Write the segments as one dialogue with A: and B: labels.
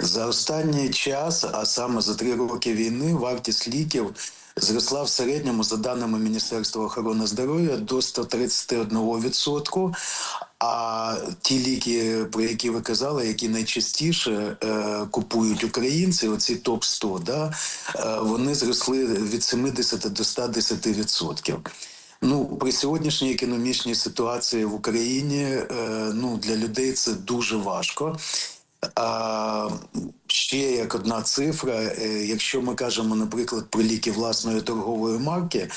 A: За останній час, а саме за три роки війни, вартість ліків зросла в середньому, за даними Міністерства охорони здоров'я, до 131%. А ті ліки, про які ви казали, які найчастіше е, купують українці, оці топ 100 да, е, вони зросли від 70 до 110%. Ну, при сьогоднішній економічній ситуації в Україні е, ну, для людей це дуже важко. А ще як одна цифра, е, якщо ми кажемо, наприклад, про ліки власної торгової марки,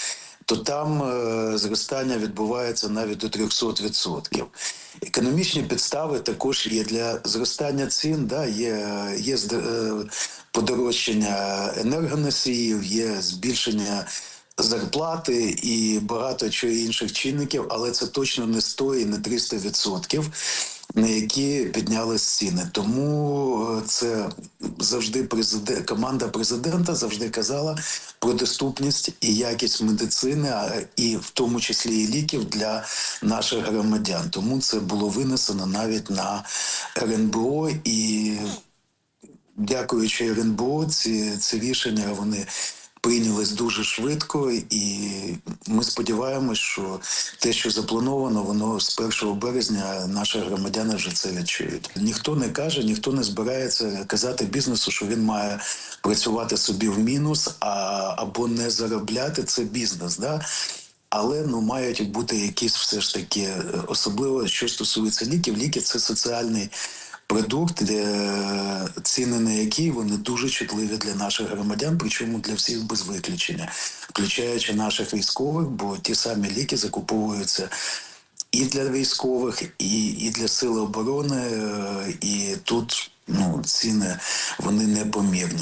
A: то там е, зростання відбувається навіть до 300%. Економічні підстави також є для зростання цін. Да, є, є е, подорожчання енергоносіїв, є збільшення зарплати і багато чого інших чинників, але це точно не 100 і не 300 відсотків, на які піднялись ціни. Тому е, це завжди президент, команда президента завжди казала про доступність і якість медицини, і в тому числі і ліків для наших громадян. Тому це було винесено навіть на РНБО і дякуючи РНБО, ці, ці рішення вони прийнялись дуже швидко, і ми сподіваємось, що те, що заплановано, воно з 1 березня наші громадяни вже це відчують. Ніхто не каже, ніхто не збирається казати бізнесу, що він має працювати собі в мінус, а або не заробляти. Це бізнес. Да? Але ну мають бути якісь все ж таки, е, особливо що стосується ліків. Ліки це соціальний продукт, де ціни на які вони дуже чутливі для наших громадян, причому для всіх без виключення, включаючи наших військових, бо ті самі ліки закуповуються. І для військових, і, і для сили оборони, е, і тут ну ціни вони непомірні.